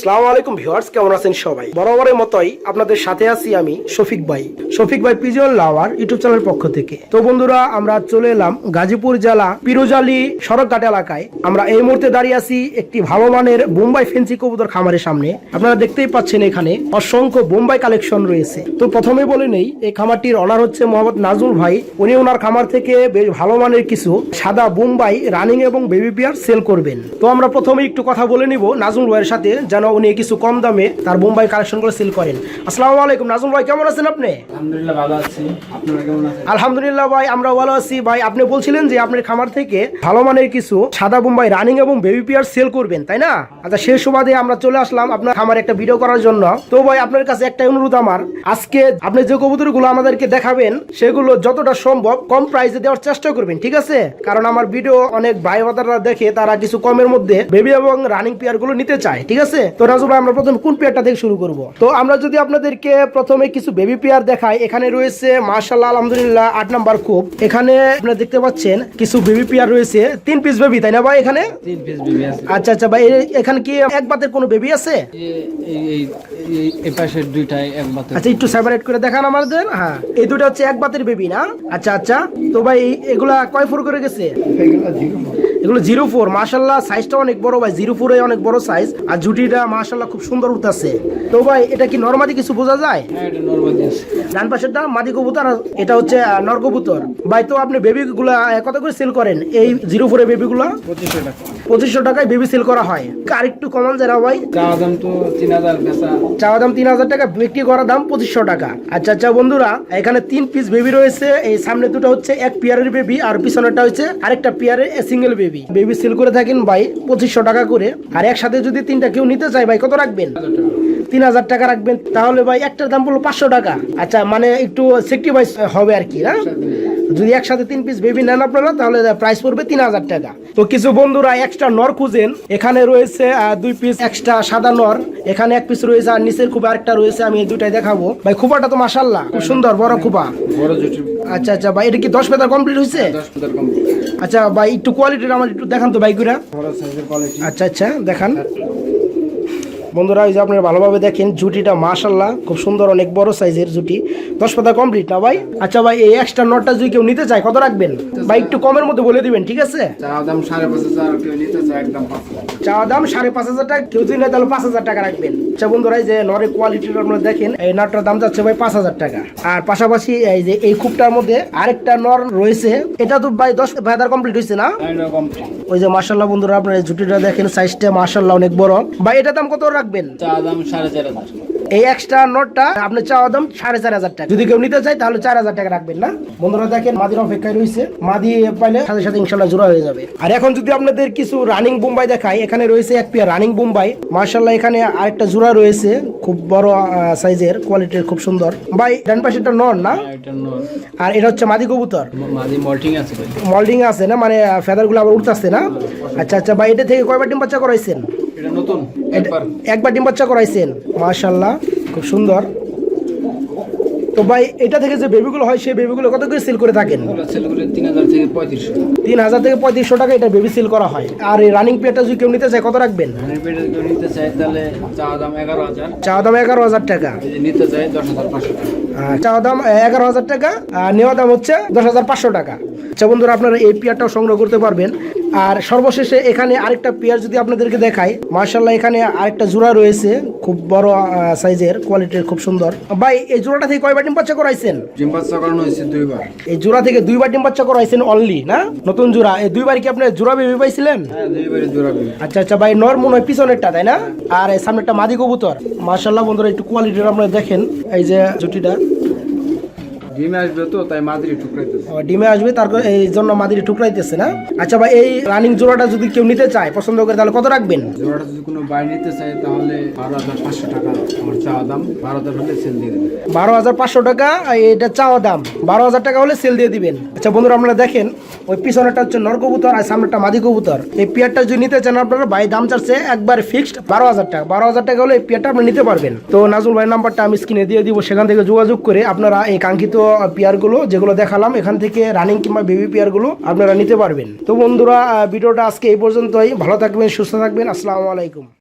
আসসালামু আলাইকুম কেমন আছেন সবাই? বরাবরের মতোই আপনাদের সাথে আছি আমি শফিক ভাই। শফিক ভাই লাওয়ার ইউটিউব চ্যানেলের পক্ষ থেকে। তো বন্ধুরা, আমরা চলে এলাম গাজীপুর জেলা পিরোজালি এলাকায়। আমরা এই মুহূর্তে দাঁড়িয়ে আছি একটি ভালো মানের বোম্বাই ফেন্সি কবুতর খামারের সামনে। আপনারা দেখতেই পাচ্ছেন এখানে অসংখ্য বোম্বাই কালেকশন রয়েছে। তো প্রথমে বলে নেই, এই খামারটির অনার হচ্ছে মোহাম্মদ নাজুল ভাই। উনি ওনার খামার থেকে বেশ ভালো মানের কিছু সাদা বোম্বাই রানিং এবং বেবি পিয়ার সেল করবেন। তো আমরা প্রথমে একটু কথা বলে নিব নাজুল ভাইয়ের সাথে, যেন উনি কিছু কম দামে তার বোম্বাই কালেকশন করে সেল করেন। আসসালামু আলাইকুম নাজুল ভাই কেমন আছেন আপনি? আলহামদুলিল্লাহ ভালো আছি। আপনারা কেমন আছেন? আলহামদুলিল্লাহ ভাই আমরা ভালো আছি। ভাই আপনি বলছিলেন যে আপনার খামার থেকে ভালো মানের কিছু সাদা বোম্বাই রানিং এবং বেবি পিয়ার সেল করবেন তাই না? আচ্ছা সেই সুবাদে আমরা চলে আসলাম আপনার খামার একটা ভিডিও করার জন্য। তো ভাই আপনার কাছে একটা অনুরোধ আমার। আজকে আপনি যে কবুতরগুলো আমাদেরকে দেখাবেন সেগুলো যতটা সম্ভব কম প্রাইসে দেওয়ার চেষ্টা করবেন ঠিক আছে? কারণ আমার ভিডিও অনেক ভাই দেখে তারা কিছু কমের মধ্যে বেবি এবং রানিং পেয়ারগুলো নিতে চায় ঠিক আছে? তো রাজু ভাই আমরা প্রথমে কোন পেয়ারটা থেকে শুরু করব? তো আমরা যদি আপনাদেরকে প্রথমে কিছু বেবি পেয়ার দেখাই এখানে রয়েছে মার্শাল্লাহ আলহামদুলিল্লাহ আট নাম্বার খুব। এখানে আপনারা দেখতে পাচ্ছেন কিছু বেবি পেয়ার রয়েছে তিন পিস বেবি তাই না ভাই এখানে? তিন পিস বেবি আছে। আচ্ছা আচ্ছা ভাই এখানে কি এক বাতের কোনো বেবি আছে? এই পাশের দুইটাই এক আচ্ছা একটু সেপারেট করে দেখান আমাদের। হ্যাঁ এই দুটো হচ্ছে এক বাতের বেবি না? আচ্ছা আচ্ছা। তো ভাই এগুলা কয় ফোর করে গেছে? এগুলো জিরো ফোর। মার্শাল্লাহ সাইজটা অনেক বড় ভাই। জিরো ফোরে অনেক বড় সাইজ আর জুটিটা মার্শাল্লাহ খুব সুন্দর উঠতেছে। তো ভাই এটা কি নর্মালি কিছু বোঝা যায়? হ্যাঁ ডান পাশেরটা মাদি কবুতর এটা হচ্ছে নর কবুতর। ভাই তো আপনি বেবি গুলা কত করে সেল করেন? এই জিরো ফোরে বেবি গুলা? পঁচিশশো টাকা। পঁচিশশো টাকায় বেবি সেল করা হয়। আর একটু কমান না ভাই। চাওয়া দাম তো তিন হাজার চাওয়া দাম তিন হাজার টাকা বিক্রি করার দাম পঁচিশশো টাকা। আচ্ছা আচ্ছা বন্ধুরা এখানে তিন পিস বেবি রয়েছে। এই সামনে দুটো হচ্ছে এক পেয়ারের বেবি আর পিছনেরটা হচ্ছে আরেকটা পেয়ারের সিঙ্গেল বেবি বেবি সেল করে থাকেন ভাই পঁচিশশো টাকা করে। আর একসাথে যদি তিনটা কেউ নিতে চায় ভাই কত রাখবেন? তিন হাজার টাকা রাখবেন। তাহলে ভাই একটার দাম পড়ল পাঁচশো টাকা। আচ্ছা মানে একটু সেক্রিফাইস হবে আর কি না? যদি একসাথে তিন পিস বেবি নেন আপনারা তাহলে প্রাইস পড়বে তিন হাজার টাকা। তো কিছু বন্ধুরা এক্সট্রা নর খুঁজেন। এখানে রয়েছে দুই পিস এক্সট্রা সাদা নর। এখানে এক পিস রয়েছে আর নিচের খুব আরেকটা রয়েছে আমি এই দুটাই দেখাবো। ভাই খুবাটা তো মাসাল্লাহ খুব সুন্দর বড় খুবা আচ্ছা আচ্ছা ভাই এটা কি দশ পেতার কমপ্লিট হয়েছে আচ্ছা ভাই একটু কোয়ালিটির আমার একটু দেখান তো বাইকুরা আচ্ছা আচ্ছা দেখান। বন্ধুরা এই যে আপনারা ভালোভাবে দেখেন জুটিটা মাশাল্লাহ খুব সুন্দর অনেক বড় সাইজের জুটি দশ পাতা কমপ্লিট না ভাই? আচ্ছা ভাই এই এক্সট্রা নটটা যদি কেউ নিতে চায় কত রাখবেন? ভাই একটু কমের মধ্যে বলে দিবেন ঠিক আছে? চা দাম সাড়ে পাঁচ হাজার কেউ নিতে চায় একদম চাওয়া দাম সাড়ে পাঁচ হাজার টাকা কেউ যদি নেয় তাহলে পাঁচ হাজার টাকা রাখবেন। আচ্ছা বন্ধুরা এই যে নরের কোয়ালিটিটা আপনারা দেখেন এই নটটার দাম যাচ্ছে ভাই পাঁচ হাজার টাকা। আর পাশাপাশি এই যে এই খুবটার মধ্যে আরেকটা নর রয়েছে এটা তো ভাই দশ ভাইদার কমপ্লিট হয়েছে না? ওই যে মার্শাল্লাহ বন্ধুরা আপনার এই জুটিটা দেখেন সাইজটা মার্শাল্লাহ অনেক বড়। ভাই এটা দাম কত রাখবেন? দাম সাড়ে চার হাজার। এই এক্সট্রা নোটটা আপনি চাওয়া দাম সাড়ে চার হাজার টাকা। যদি কেউ নিতে চায় তাহলে চার হাজার টাকা রাখবেন না। বন্ধুরা দেখেন মাদির অপেক্ষায় রয়েছে। মাদি পাইলে সাথে সাথে ইনশাল্লাহ জোড়া হয়ে যাবে। আর এখন যদি আপনাদের কিছু রানিং বোম্বাই দেখাই এখানে রয়েছে এক পেয়ার রানিং বোম্বাই মার্শাল্লাহ এখানে আরেকটা জোড়া রয়েছে। খুব বড় সাইজের কোয়ালিটির খুব সুন্দর। ভাই ডান পাশেরটা নর না? আর এটা হচ্ছে মাদি কবুতর? মল্টিং আছে মল্ডিং আছে না? মানে ফেদারগুলো আবার উঠতেছে না? আচ্ছা আচ্ছা ভাই এটা থেকে কয়বার ডিম বাচ্চা করাইছেন? এটা নতুন। এটা- একবার। ডিম বাচ্চা করাইছেন। মাশাল্লাহ খুব সুন্দর। তো ভাই এটা থেকে যে বেবিগুলো হয় সেই বেবিগুলো কত করে সেল করে থাকেন? তিন হাজার থেকে পঁয়ত্রিশশো। তিন হাজার থেকে পঁয়ত্রিশশো টাকা এটা বেবি সেল করা হয়। আর এই রানিং পেয়ারটা যদি কেউ নিতে চায় কত রাখবেন? ধানের পেটে কেউ নিতে চায় তাহলে চাওয়া দাম এগারো হাজার। চাওয়া দাম এগারো হাজার টাকা। এই যে নিতে চায় দশ হাজার পাঁচশো টাকা। দাম এগারো হাজার টাকা আর নেওয়া দাম হচ্ছে দশ হাজার পাঁচশো টাকা। আচ্ছা বন্ধুরা আপনারা এই পেয়ারটাও সংগ্রহ করতে পারবেন। আর সর্বশেষে এখানে আরেকটা পেয়ার যদি আপনাদেরকে দেখাই মার্শাল্লাহ এখানে আরেকটা জোড়া রয়েছে খুব বড় সাইজের কোয়ালিটির খুব সুন্দর। ভাই এই জোড়াটা থেকে কয়বার ডিম বাচ্চা করাইছেন? জিম বাচ্চা করানো হয়েছে দুইবার। এই জোড়া থেকে দুইবার ডিম বাচ্চা করাইছেন অনলি না? নতুন জোড়া। এই দুইবার কি আপনি জোড়া বেবি পাইছিলেন? হ্যাঁ আচ্ছা আচ্ছা ভাই নর মনে হয় পিছনেরটা তাই না? আর এই সামনেরটা মাদি কবুতর। মার্শাল্লাহ বন্ধুরা একটু কোয়ালিটির আপনারা দেখেন। এই যে জুটিটা। ডিমে আসবে তো তাই মাদুরি টুকরাইতেছে ও, ডিমে আসবে তারপর এই জন্য মাদিরি টুকরাইতেছে না? আচ্ছা ভাই এই রানিং জোড়াটা যদি কেউ নিতে চায় পছন্দ করে তাহলে কত রাখবেন? জোড়াটা যদি কোনো বাই নিতে চায় তাহলে বারো হাজার পাঁচশো টাকা আমার চাওয়া দাম। বারো হাজার হলে সেল দিয়ে দেবে বারো হাজার পাঁচশো টাকা এটা চাওয়া দাম। বারো হাজার টাকা হলে সেল দিয়ে দিবেন। আচ্ছা বন্ধুরা আপনারা দেখেন ওই পিছনেরটা হচ্ছে নর কবুতর আর সামনেরটা মাদি কবুতর। এই পেয়ারটা যদি নিতে চান আপনারা ভাই দাম চাচ্ছে একবার ফিক্সড বারো হাজার টাকা। বারো হাজার টাকা হলে এই পেয়ারটা আপনি নিতে পারবেন। তো নাজুল ভাই নাম্বারটা আমি স্ক্রিনে দিয়ে দিব সেখান থেকে যোগাযোগ করে আপনারা এই কাঙ্ক্ষিত পেয়ারগুলো যেগুলো দেখালাম, এখান থেকে রানিং কিংবা বেবি পেয়ারগুলো আপনারা নিতে পারবেন। তো বন্ধুরা ভিডিওটা আজকে এই পর্যন্তই। ভালো থাকবেন, সুস্থ থাকবেন। আসসালামু আলাইকুম।